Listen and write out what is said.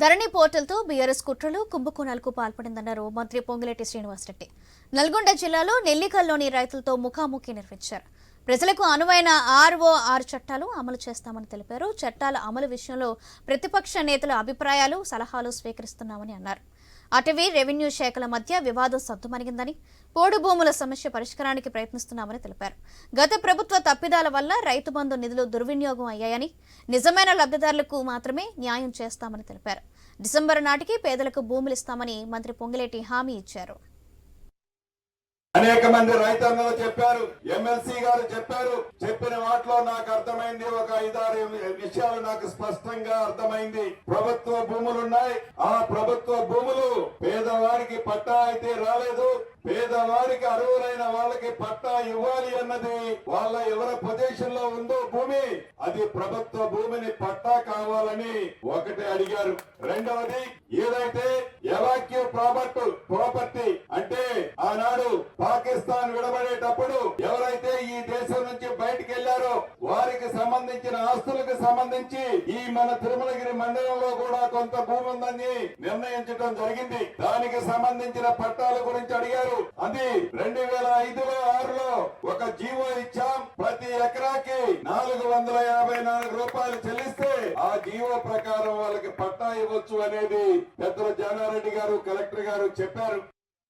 ధరణి పోర్టల్తో BRS కుట్రలు కుంభకోణాలకు పాల్పడిందన్నారు మంత్రి పొంగిరెడ్డి శ్రీనివాసరెడ్డి నల్గొండ జిల్లాలో నెల్లికల్లోని రైతులతో ముఖాముఖి నిర్వహించారు. ప్రజలకు అనువైన ఆర్ఓఆర్ చట్టాలు అమలు చేస్తామని తెలిపారు. చట్టాల అమలు విషయంలో ప్రతిపక్ష నేతల అభిప్రాయాలు సలహాలు స్వీకరిస్తున్నామని అన్నారు. అటవీ రెవెన్యూ శాఖల మధ్య వివాదం సద్దుమణిగిందని పోడు భూముల సమస్య పరిష్కారానికి ప్రయత్నిస్తున్నామని తెలిపారు. గత ప్రభుత్వ తప్పిదాల వల్ల రైతు బంధు నిధులు దుర్వినియోగం అయ్యాయని నిజమైన లబ్ధిదారులకు మాత్రమే న్యాయం చేస్తామని తెలిపారు. డిసెంబర్ నాటికి పేదలకు భూములు ఇస్తామని మంత్రి పొంగిలేటి హామీ ఇచ్చారు. అనేక మంది రైతాంగం చెప్పారు ఎమ్మెల్సీ గారు చెప్పారు చెప్పిన వాటిలో నాకు అర్థమైంది ఒక ఐదారు విషయాలు నాకు స్పష్టంగా అర్థమైంది. ప్రభుత్వ భూములు ఉన్నాయి ఆ ప్రభుత్వ భూములు వాళ్ళకి పట్టా అయితే రాలేదు. పేదవారికి అరువులైన వాళ్ళకి పట్టా ఇవ్వాలి అన్నది వాళ్ళ ఎవరి పొజిషన్లో ఉందో భూమి. అది ప్రభుత్వ భూమిని పట్టా కావాలని ఒకటి అడిగారు. రెండవది ఏదైతే ఎవాక్యూ ప్రాపర్టీ ప్రాపర్టీ అంటే ఆనాడు పాకిస్తాన్ విడబడేటప్పుడు ఎవరైతే ఈ దేశం నుంచి బయటకు వెళ్ళారో వారి సంబంధించిన ఆస్తులకు సంబంధించి ఈ మన తిరుమలగిరి మండలంలో కూడా కొంత భూమి ఉందని నిర్ణయించడం జరిగింది. దానికి సంబంధించిన పట్టాల గురించి అడిగారు. అది రెండు వేల ఐదులో ఆరులో ఒక జీవో ఇచ్చాం. ప్రతి ఎకరాకి నాలుగు వందల యాభై నాలుగు రూపాయలు చెల్లిస్తే ఆ జీవో ప్రకారం వాళ్ళకి పట్టా ఇవ్వచ్చు అనేది పెద్దల జానారెడ్డి గారు కలెక్టర్ గారు చెప్పారు.